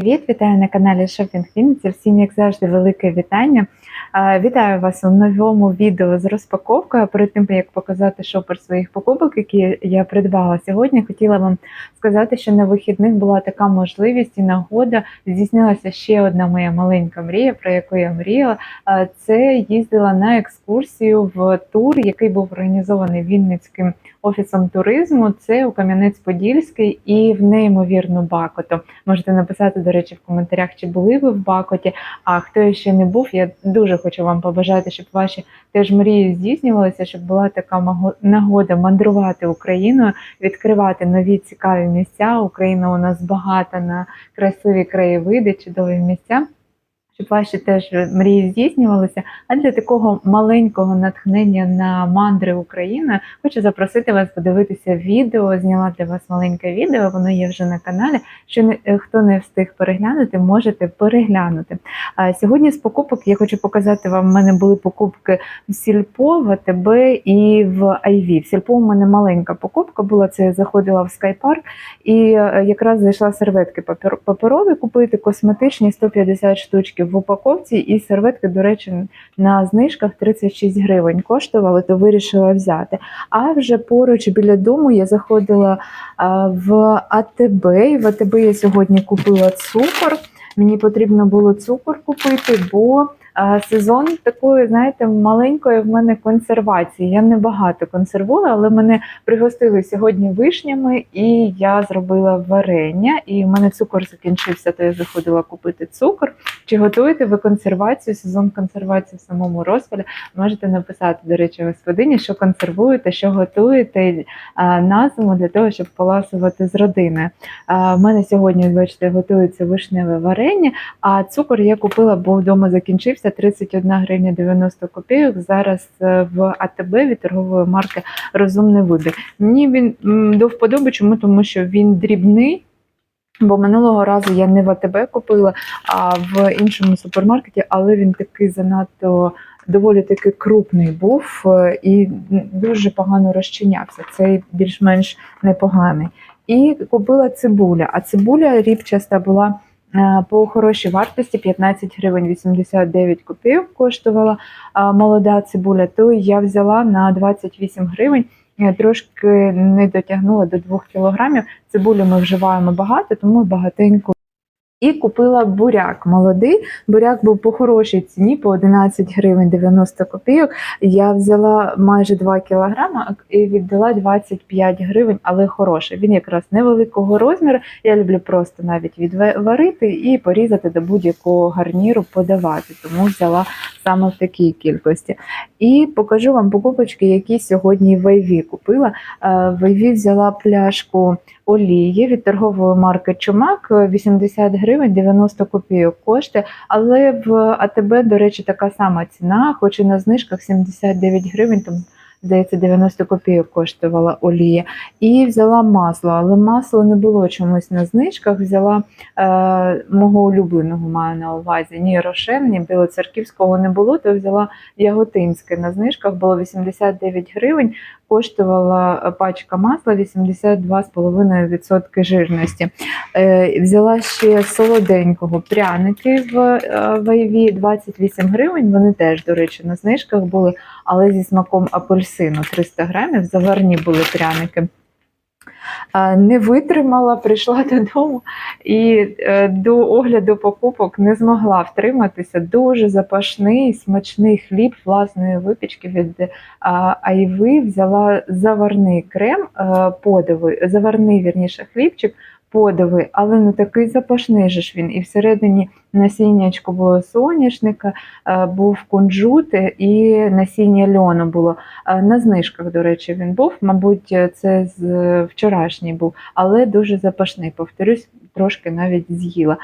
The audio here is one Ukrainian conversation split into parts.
Привіт, вітаю на каналі Шопінг Вінниця. Всім, як завжди, велике вітання. Вітаю вас у новому відео з розпаковкою. Перед тим як показати шопер своїх покупок, які я придбала сьогодні, хотіла вам сказати, що на вихідних була така можливість і нагода. Здійснилася ще одна моя маленька мрія, про яку я мріяла. Це їздила на екскурсію в тур, який був організований Вінницьким офісом туризму. Це у Кам'янець-Подільський і в неймовірну Бакоту. Можете написати, до речі, в коментарях, чи були ви в Бакоті. А хто ще не був, я дуже хочу вам побажати, щоб ваші теж мрії здійснювалися, щоб була така нагода мандрувати Україною, відкривати нові цікаві місця. Україна у нас багата на красиві краєвиди, чудові місця. Щоб ваші теж мрії здійснювалися. А для такого маленького натхнення на мандри України хочу запросити вас подивитися відео. Зняла для вас маленьке відео, воно є вже на каналі. Що не е, хто не встиг переглянути, можете переглянути. А сьогодні з покупок я хочу показати вам. У мене були покупки в Сільпо, в АТБ і в Айві. В Сільпо у мене маленька покупка була. Це я заходила в Скайпарк і е, якраз зайшла серветки паперові купити, косметичні 150 штучків в упаковці, і серветки, до речі, на знижках 36 гривень коштували, то вирішила взяти. А вже поруч біля дому я заходила в АТБ. І в АТБ я сьогодні купила цукор. Мені потрібно було цукор купити, бо сезон такої, знаєте, маленької в мене консервації. Я не багато консервую, але мене пригостили сьогодні вишнями, і я зробила варення. І в мене цукор закінчився, то я заходила купити цукор. Чи готуєте ви консервацію? Сезон консервації в самому розпалі? Можете написати, до речі, господині, що консервуєте, що готуєте на зиму для того, щоб поласувати з родиною. А, в мене сьогодні, бачите, готується вишневе варення, а цукор я купила, бо вдома закінчився 31 гривня 90 копійок. Зараз е, в АТБ від торгової марки Розумний вибір. Мені він до вподоби, чому? Тому що він дрібний. Бо минулого разу я не в АТБ купила, а в іншому супермаркеті, але він такий занадто доволі таки крупний був е, і дуже погано розчинявся. Цей більш-менш непоганий. І купила цибуля. А цибуля ріпчаста була по хорошій вартості 15 гривень 89 копійок коштувала молода цибуля. То я взяла на 28 гривень. Я трошки не дотягнула до 2 кілограмів. Цибулю ми вживаємо багато, тому багатенько. І купила буряк молодий. Буряк був по хорошій ціні, по 11 гривень 90 копійок. Я взяла майже 2 кілограми і віддала 25 гривень, але хороший. Він якраз невеликого розміру. Я люблю просто навіть відварити і порізати до будь-якого гарніру, подавати. Тому взяла саме в такій кількості. І покажу вам покупочки, які сьогодні в Айві купила. Е, В Айві взяла пляшку олії від торгової марки Чумак 80 гривень 90 копійок коштує. Але в АТБ, до речі, така сама ціна, хоч і на знижках 79 гривень, там здається, 90 копійок коштувала олія. І взяла масло, але масло не було чомусь на знижках. Взяла е, мого улюбленого маю на увазі. Ні Рошен, ні Білоцерківського не було, то взяла Яготинське на знижках, було 89 гривень, коштувала е, пачка масла 82,5% жирності. Е, взяла ще солоденького пряники в е, Вайві 28 гривень. Вони теж, до речі, на знижках були, але зі смаком апельсину 300 грамів. Заварні були пряники. Не витримала, прийшла додому і е, до огляду покупок не змогла втриматися. Дуже запашний, смачний хліб власної випічки від е, Айви. Взяла заварний крем е, заварний вірніше хлібчик подовий, але не такий запашний же ж він. І всередині насіннячко було соняшника, е, був кунжут і насіння льону було. Е, На знижках, до речі, він був. Мабуть, це з е, вчорашній був, але дуже запашний. Повторюсь, трошки навіть з'їла.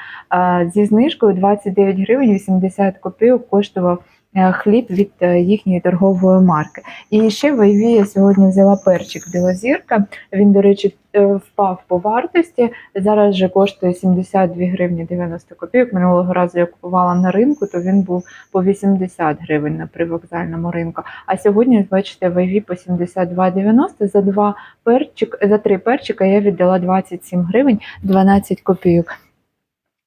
Зі знижкою 29 гривень 80 копійок коштував. Е, Хліб від е, їхньої торгової марки. І ще в Айві я сьогодні взяла перчик білозірка. Він, до речі, е, впав по вартості. Зараз вже коштує 72 гривні 90 копійок. Минулого разу я купувала на ринку, то він був по 80 гривень на привокзальному ринку. А сьогодні, бачите, в Айві по 72,90 за два перчик, за три перчика я віддала 27 гривень 12 копійок.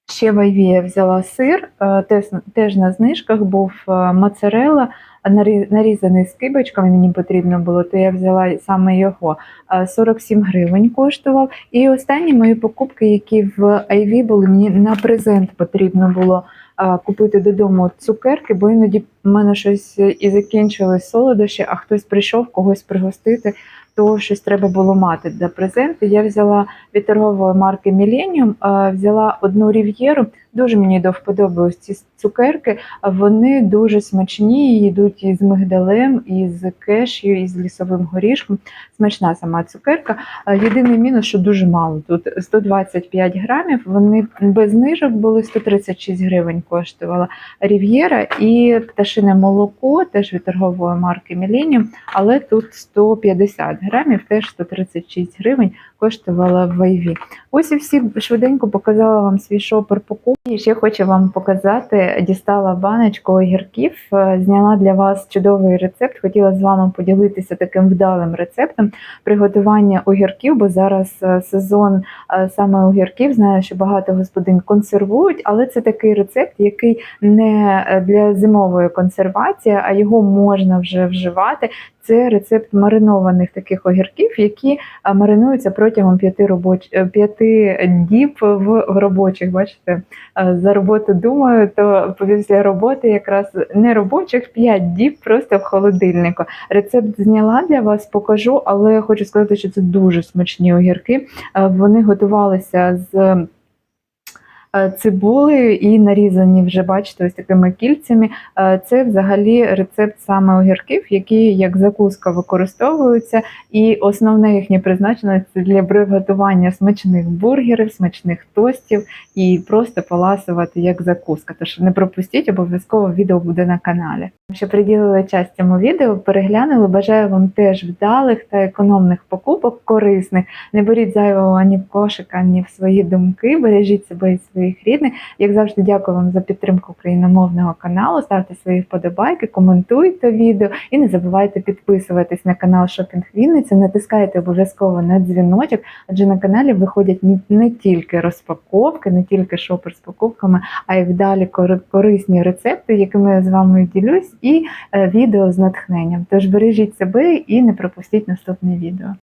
Ще в Айві я взяла сир, е, теж, теж на знижках був е, моцарелла, нарі- нарізаний скибочками, мені потрібно було, то я взяла саме його. Е, 47 гривень коштував. І останні мої покупки, які в Айві були, мені на презент потрібно було е, купити додому цукерки, бо іноді в мене щось і закінчилось солодощі, а хтось прийшов когось пригостити, то щось треба було мати для презенту. Я взяла від торгової марки Millennium, е, взяла одну рів'єру. Дуже мені до вподоби ці цукерки. Вони дуже смачні, йдуть із мигдалем, із кешю, із лісовим горішком. Смачна сама цукерка. Е, Єдиний мінус, що дуже мало. Тут 125 грамів. Вони без знижок були 136 гривень коштувала рів'єра і пташине молоко, теж від торгової марки Millennium, але тут 150 грамів, теж 136 гривень коштувала в Айві. Ось і всі швиденько показала вам свій шопер. І ще хочу вам показати, дістала баночку огірків, е, зняла для вас чудовий рецепт. Хотіла з вами поділитися таким вдалим рецептом приготування огірків, бо зараз е, сезон е, саме огірків. Знаю, що багато господинь консервують, але це такий рецепт, який не для зимової консервації, а його можна вже вживати. Це рецепт маринованих таких огірків, які маринуються протягом п'яти робоч... е, п'яти діб в робочих. Бачите, за роботу думаю, то після роботи якраз не робочих 5 діб просто в холодильнику. Рецепт зняла для вас, покажу, але хочу сказати, що це дуже смачні огірки. Е, Вони готувалися з. Е, Цибулею і нарізані вже, бачите, ось такими кільцями. Е, Це взагалі рецепт саме огірків, які як закуска використовуються, і основне їхнє призначення це для приготування смачних бургерів, смачних тостів і просто поласувати як закуска. Тож не пропустіть, обов'язково відео буде на каналі. Що приділили час цьому відео, переглянули. Бажаю вам теж вдалих та економних покупок, корисних. Не беріть зайвого ані в кошик, ані в свої думки. Бережіть себе і своїх рідних. Як завжди, дякую вам за підтримку україномовного каналу. Ставте свої вподобайки, коментуйте відео і не забувайте підписуватись на канал Шопінг Вінниця. Натискайте обов'язково на дзвіночок, адже на каналі виходять не- тільки розпаковки, не тільки шопер з покупками, а й вдалі корисні рецепти, якими я з вами ділюсь, і е, відео з натхненням. Тож бережіть себе і не пропустіть наступне відео.